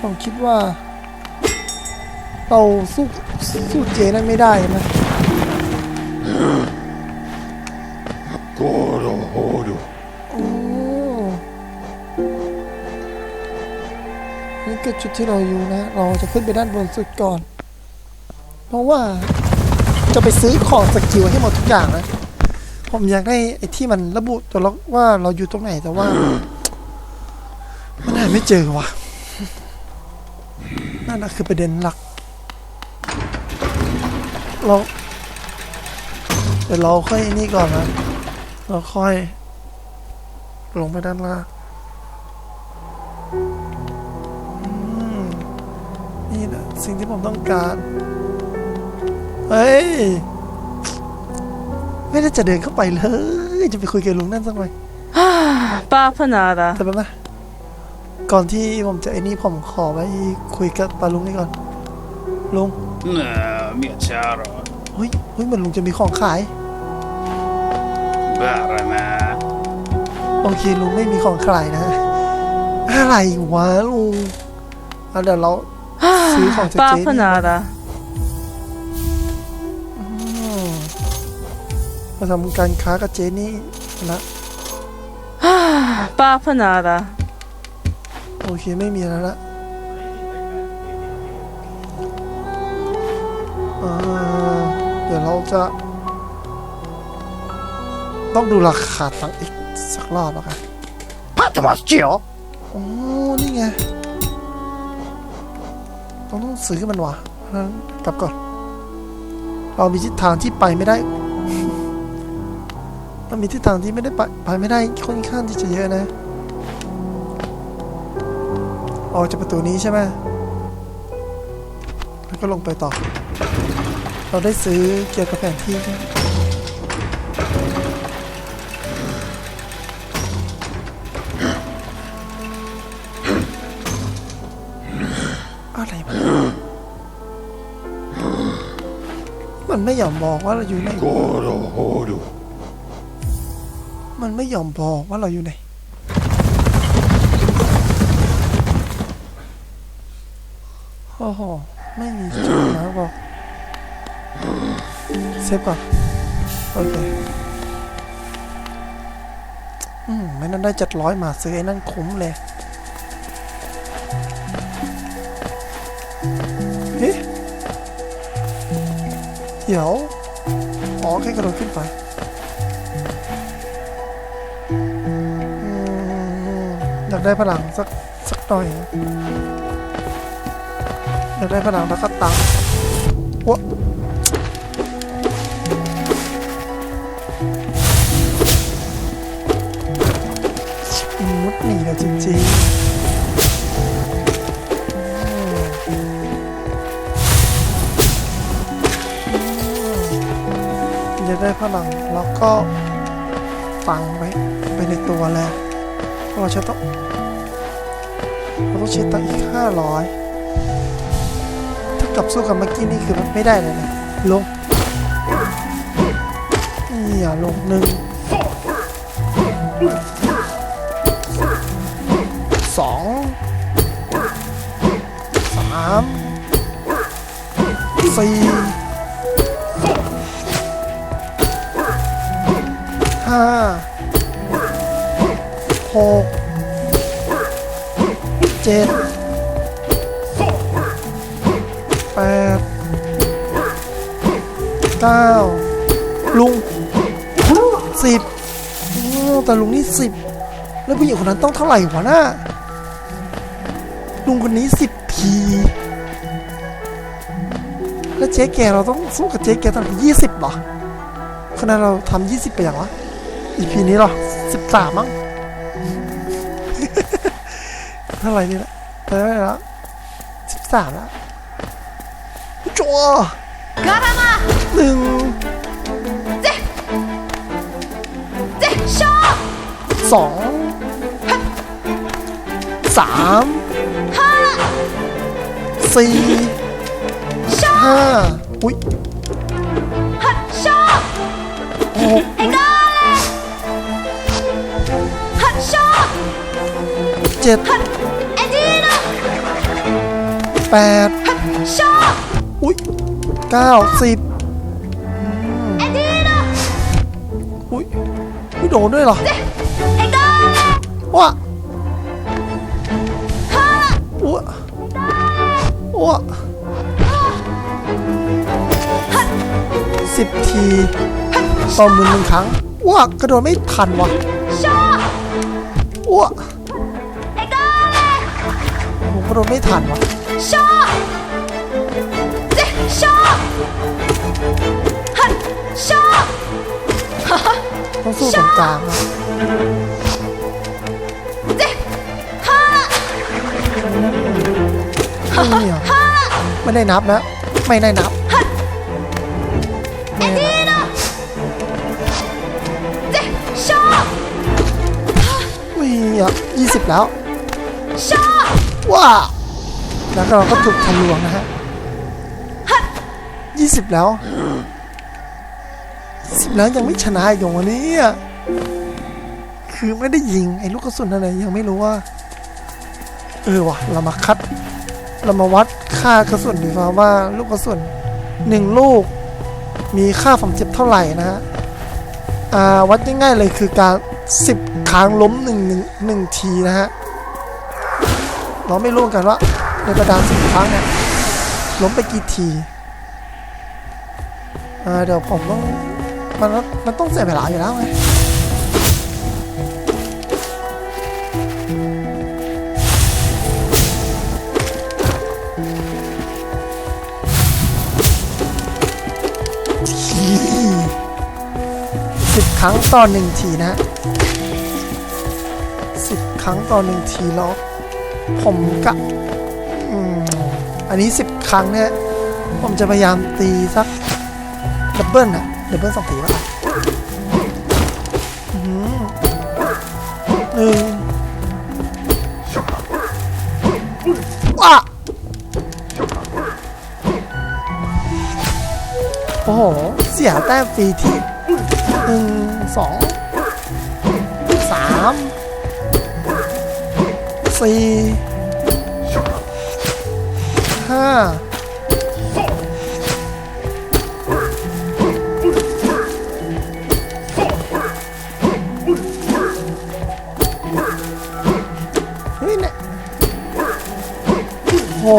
ผมคิดว่า เราสู้สู้เจนั่นไม่ได้นะโกโรโฮดูนี่คือจุดที่เราอยู่นะ เราจะขึ้นไปด้านบนสุดก่อน เพราะว่าจะไปซื้อของสกิลให้หมดทุกอย่างนะ ผมอยากได้ไอ้ที่มันระบุตัวล็อกว่าเราอยู่ตรงไหนแต่ว่า ไม่เจอว่ะนั่นนะคือประเด็นหลัก เราเดี๋ยวเราค่อยนี่ก่อนนะ เราค่อย ลงไปด้านล่างอืมนี่นะสิ่งที่ผมต้องการ เฮ้ย ไม่ได้จะเดินเข้าไปเลย จะไปคุยกับลุงนั่นสักหน่อยป้าพนาดาแต่แป๊บนะ ก่อนที่ผมจะไอ้นี่ผมขอไปคุยกับปาลุงนี่ก่อน ลุง Nej, mia caro เฮ้ยเฮ้ยเหมือนลุงจะมีของขาย Barma โอเคลุงไม่มีของขายนะ อะไรวะลุงเอาเดี๋ยวเราซื้อของจากป้าเจ๊พนี่นาดาอืมมาทำการค้ากับเจนี่นะป้าพนาดา โอเคไม่มีแล้วละอ่าเดี๋ยวเราจะต้องดูราคาตังค์อีกสักรอบแล้วกัน Patta Maschio โอ้นี่ไง ต้องต้องซื้อมันวะเพราะฉะนั้นกลับก่อน เรามีทิศทางที่ไปไม่ได้มันมีทิศทางที่ไม่ได้ไปไปไม่ได้ค่อนข้างที่จะเยอะนะ ออกจากประตูนี้ใช่ไหมแล้วก็ลงไปต่อ เราได้ซื้อเกี่ยวกับแผนที่ใช่ไหมอะไรมันมันไม่ยอมบอกว่าเราอยู่ไหน มันไม่ยอมบอกว่าเราอยู่ไหน อ้โห ไม่มีจุดนะบอกเซฟก่อน โอเค อืม ไม่นั่นได้จัดร้อยมาซื้อไอ้นั่นคุ้มเลยเฮ้เดี๋ยว อ๋อ แค่กระโดดขึ้นไปอยากได้พลังสักสักหน่อย อยากได้พลังแล้วก็ตังวะมุดหนีแล้วจริงๆอืมอยากได้พลังแล้วก็ฟังไว้ไปในตัวแล้วเราจะต้องเราต้องใช้ตังอีกห้าร้อย กับสู้กับเมื่อกี้นี่คือมันไม่ได้เลยนะลงอย่าลงหนึ่งสองสามสี่ห้าหกเจ็ด แปดเก้าลุงสิบโอ้แต่ลุงนี่สิบแล้วผู้หญิงคนนั้นต้องเท่าไหร่วะน่าลุงคนนี้สิบที แล้วเจ๊แกเราต้องสู้กับเจ๊แกตั้งยี่สิบเหรอขณะเราทำยี่สิบไปอย่างวะอีพีนี้หรอสิบสามมั้งเท่าไหร่นี่แหละไปได้แล้วสิบสามแล้ว จั่วกาลามาหนึ่งเจ็ดเจ็ดชอบสองสามสี่ห้าอุ้ยหกไอ้กเอบเเอดีะ เก้าสิบอุ้ยไม่โดนด้วยหรอวะวะวะสิบทีต่อมือหนึ่งครั้งวะกระโดดไม่ทันวะวะกระโดดไม่ทันวะ สู้สงครามครับไม่ได้นับนะ ไม่ได้นับไม่ได้นะเบมีอะยี่สิบแล้วว้าแล้วเราก็ถูกทะลวงนะฮะยี่สิบแล้ว แล้วยังไม่ชนะอีกอย่างวันนี้คือไม่ได้ยิงไอ้ลูกกระสุนอะไรยังไม่รู้ว่า เออวะเรามาคัด เรามาวัดค่ากระสุนดีกว่าว่าลูกกระสุนหนึ่งลูก มีค่าความเจ็บเท่าไหร่นะฮะวัดง่ายๆเลยคือการสิบครั้งล้มหนึ่งหนึ่งหนึ่งทีนะฮะเราไม่รู้กันว่าในบรรดาสิบครั้งเนี่ยล้มไปกี่ทีเดี๋ยวผมต้อง มันมันต้องเสียเวลาอยู่แล้วไงสิบครั้งต่อหนึ่งทีนะสิบครั้งต่อหนึ่งทีแล้วผมกะอันนี้สิบครั้งเนี่ย ผมจะพยายามตีสักดับเบิลอะ เดับเบิลสองทีแล้วกันอื้อหือหนึ่งว้าโอ้โห เสียแต้มฟรีที่หนึ่งสองสามสี่ห้า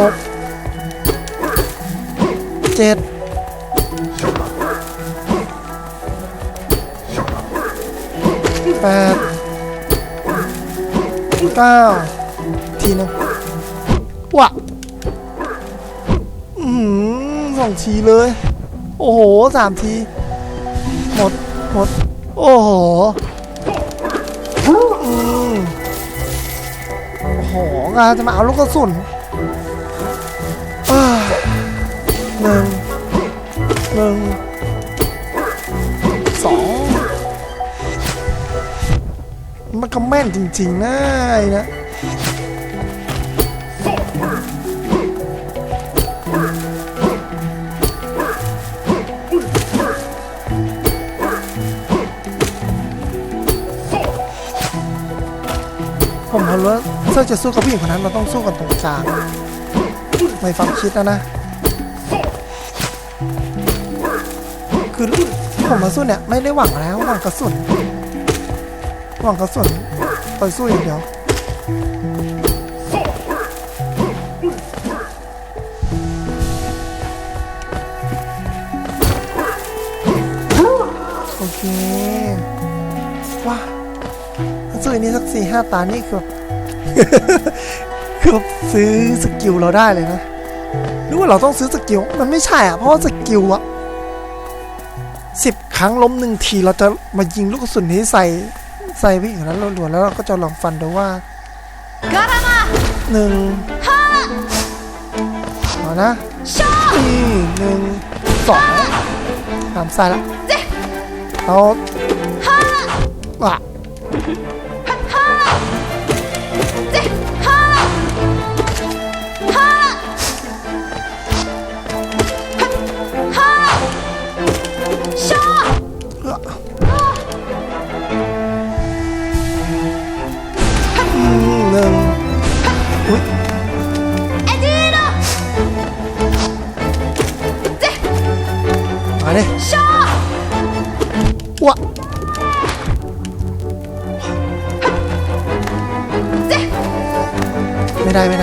กเจ็ดแปดเก้าทีหนึงว้าอืมสองทีเลย โอ้โหสามที หมด หมด โอ้โหอืมโอ้โหงานจะมาเอาลูกกระสุน หนึ่งหนึ่งสองมันก็แม่นจริงๆนะไอ้นะผมเห็นว่าถ้าจะสู้กับผู้หญิงคนนั้นเราต้องสู้กันตรงกลางในความคิดนะนะ คือผมมาสู้เนี่ยไม่ได้หวังแล้วหวังกระสุนหวังกระสุนไปสู้อย่างเดียวโอเคว้าถ้าซื้ออันนี้สักสี่ห้าตานี่คือแบคือแบซื้อสกิลเราได้เลยนะหรือว่าเราต้องซื้อสกิลมันไม่ใช่อะเพราะว่าสกิลอะ ครั้งล้มหนึ่งทีเราจะมายิงลูกกระสุนนี้ใส่ใส่ไวิ่งแล้วหลวๆแล้วเราก็จะลองฟันดูว่าหนึ่งเอานะหนึ่งสองสามใส่แล้วเอาอะ したあれ？ういいい。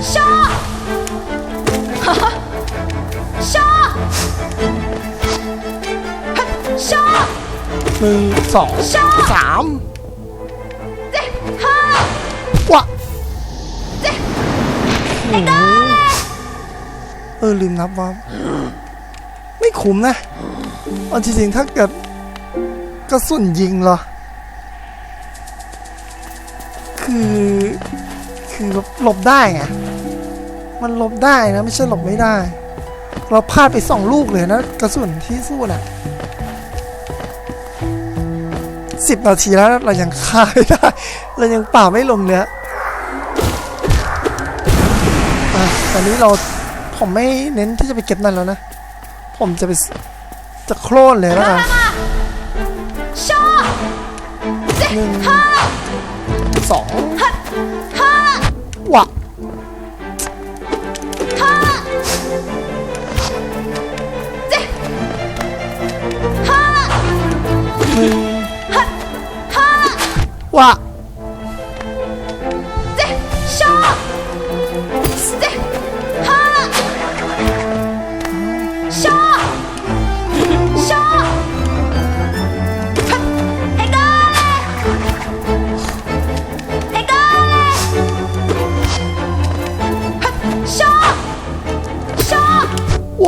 いい หนึ่งสองสามว้าโอ้โหเออลืมนับว่า ไม่คุ้มนะเอาจริงๆถ้าเกิดกระสุนยิงเหรอ คือ คือหลบได้ไงมันหลบได้นะ ไม่ใช่หลบไม่ได้ เราพลาดไปสองลูกเลยนะ กระสุนที่สู้น่ะ สิบนาทีแล้วเรายังฆ่าไม่ได้ เรายังป่าไม่ลงเนื้ออะตอนนี้เราผมไม่เน้นที่จะไปเก็บนั่นแล้วนะ ผมจะไปสจะโคลนเลยแล้วกัน笑หนึ่งสองวะ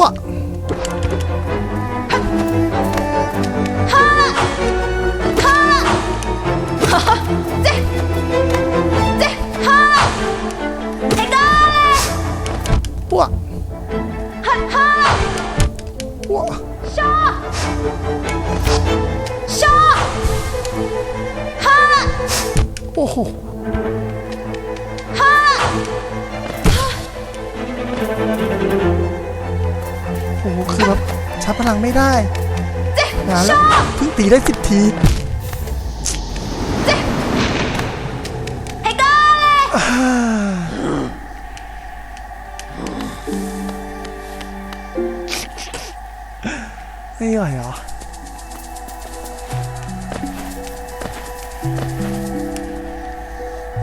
วะว อ้โหโอ้โหคือแบบชาร์จพลังไม่ได้งานแล้วเพิ่งตีได้สิบทีไม่ไหวเหรอ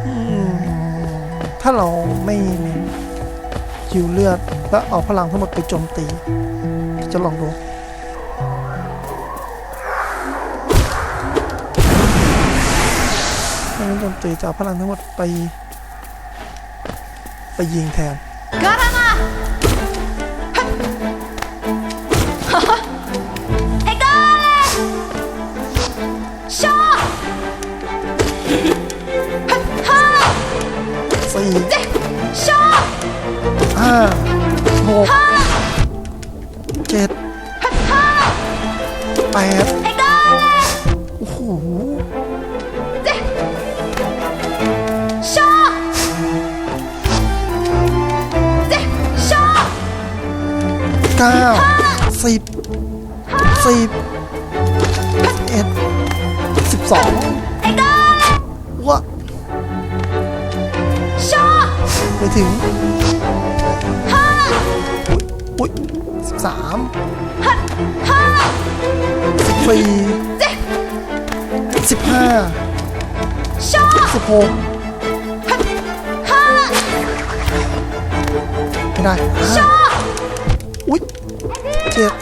อืมถ้าเราไม่เน้นคิวเลือดแล้วเอาพลังทั้งหมดไปโจมตี จะลองดูดังนั้นจมตีจะเพลังทั้งหมดไป ไปยิงแทนสี่ห้า สิบสิบเอ็ดสิบสองวะไปถึงอุ๊ยสิบสามสิบสี่สิบห้าสิบหกไม่ได้ชอ เจ็ด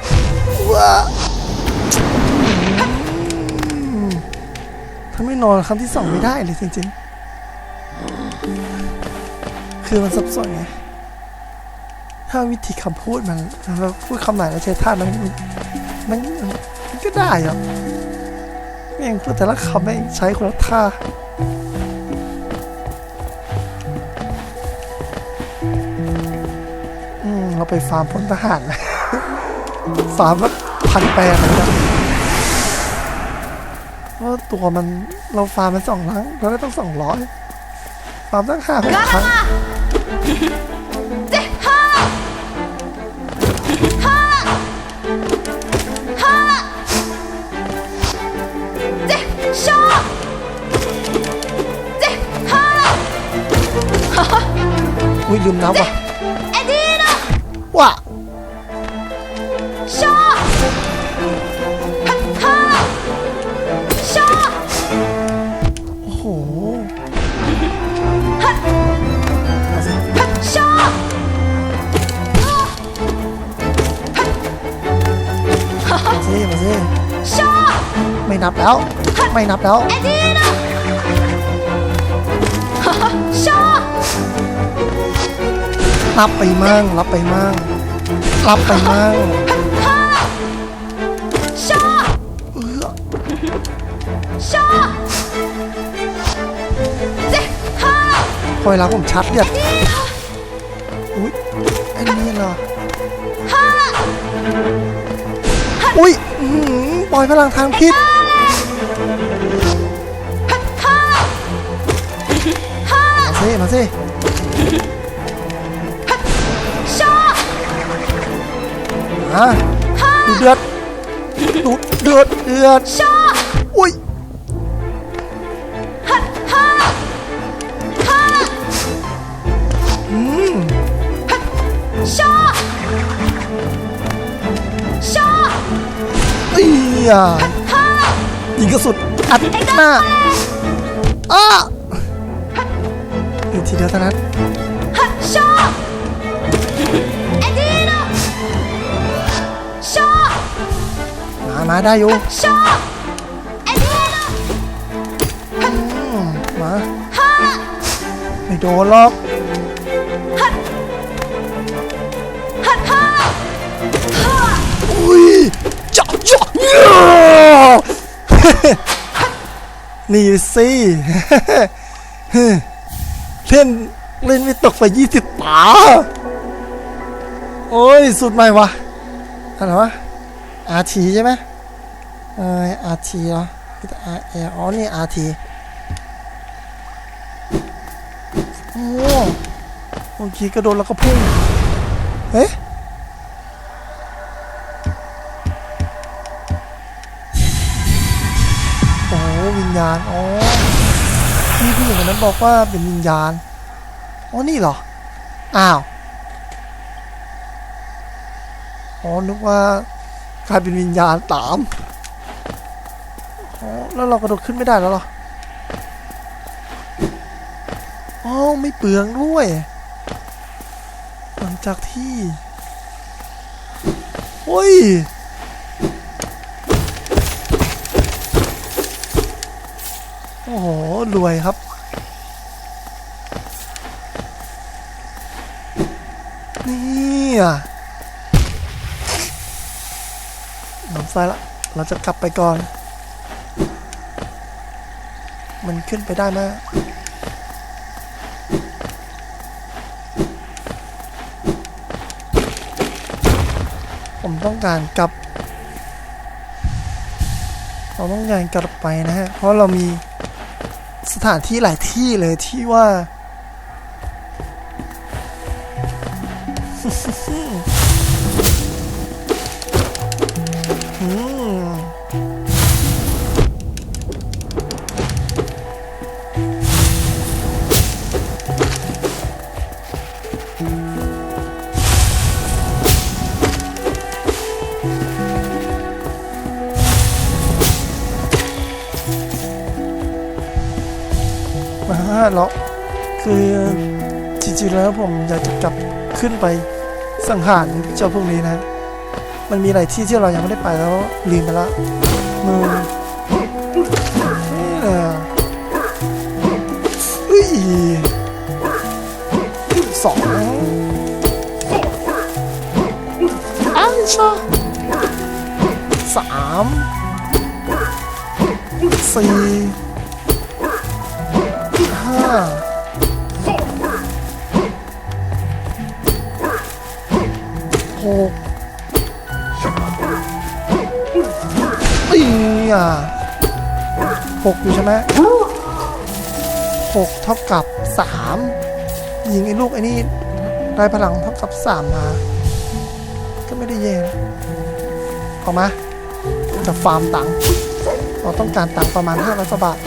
ว้าอืมถ้าไม่นอนคำที่สองไม่ได้เลยจริงๆ คือมันสับสนไง ถ้าวิธีคำพูดมันเราพูดคำไหนแล้วใช้ท่านั้นมันมันมันก็ได้อะแม่งพูดแต่ละคำแม่งใช้คนละท่าอืมเราไปฟาร์มพลทหารไห สามพันแปดนะครับเพราะตัวมันเราฟาร์มมันสองครั้งเราได้ต้องสองร้อยฟาร์มตั้งห้าหกครั้งลืมน้ำว่ะว่ะ ไม่นับแล้ว ไม่นับแล้ว รับไปมั่งรับไปมั่งรับไปมั่งคอยรับผมชัดเดียดอุ้ยไอ้นี่เหรออุ้ยปล่อยพลังทางพิษ สิมาสิชอบอะดูเดือดดูเดือดเดือดชอบอุ้ยฮ่าฮ่ฮ่อืมชอบชอบเอียฮ่ายิงกระสุนอัดหน้าอ้า อีกทีเดียวเท่านั้นฮักชเอ็ดดี้นะชอมามาได้อยู่ชอเอ็ดดี้นะอืมาฮะไม่โดนหรอกฮัดฮัดฮ่าฮ่อุ้ยจับจับนี่สิ เล่นเล่นไม่ตกไปยี่สิบตาโอ้ย สุดใหม่วะอะไรวะอาทีใช่ไหมเอออาทีเหรออาเออ๋อนี่อาทีโอ้โอเคกระโดดแล้วก็พุ่งเอ๊ะ บอกว่าเป็นวิญญาณอ๋อนี่เหรอ อ้าว อ๋อ นึกว่ากลายเป็นวิญญาณตาม อ๋อ แล้วเรากระโดดขึ้นไม่ได้แล้วหรอ อ๋อ ไม่เปลืองด้วย หลังจากที่โอ้ยโอ้โห รวยครับ นี่อะน้ำไส้ละ เราจะกลับไปก่อน มันขึ้นไปได้ไหมผมต้องการกลับ เราต้องการกลับไปนะฮะ เพราะเรามีสถานที่หลายที่เลยที่ว่า จริงๆแล้วผมอยากจะกลับขึ้นไปสังหารเจ้าพวกนี้นะ มันมีหลายที่ที่เรายังไม่ได้ไปแล้วลืมไปละมือเออเอ้ยสองอันชาสามสี่ห้า อะหกอยู่ใช่ไหมหกเท่ากับสามยิงไอ้ลูกไอ้นี่ได้พลังเท่ากับสามมา ก็ไม่ได้แย่นะเอามาจะฟาร์มตังค์เราต้องการตังค์ประมาณห้าร้อยบาท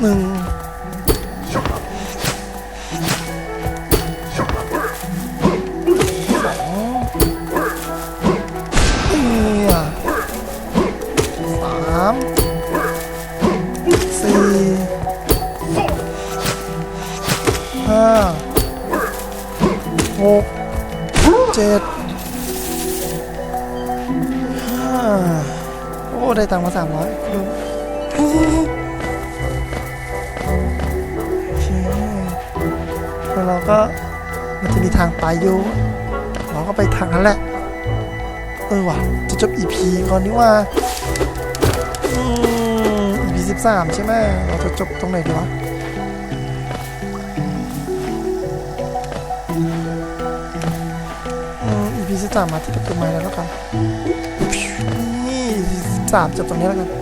หนึ่ง หกเจ็ดได้ตังค์มาสามร้อยดูโอเคแล้วเราก็มันจะมีทางไปอยู่ เราก็ไปทางนั้นแหละ เออว่ะ จะจบ EP ก่อนนี้ว่าอืม EP สิบสามใช่ไหมเราจะจบตรงไหนดีวะ สิบสามมาที่ประตูไม้แล้วกันนี่ EP สิบสามจบตรงนี้แล้วกัน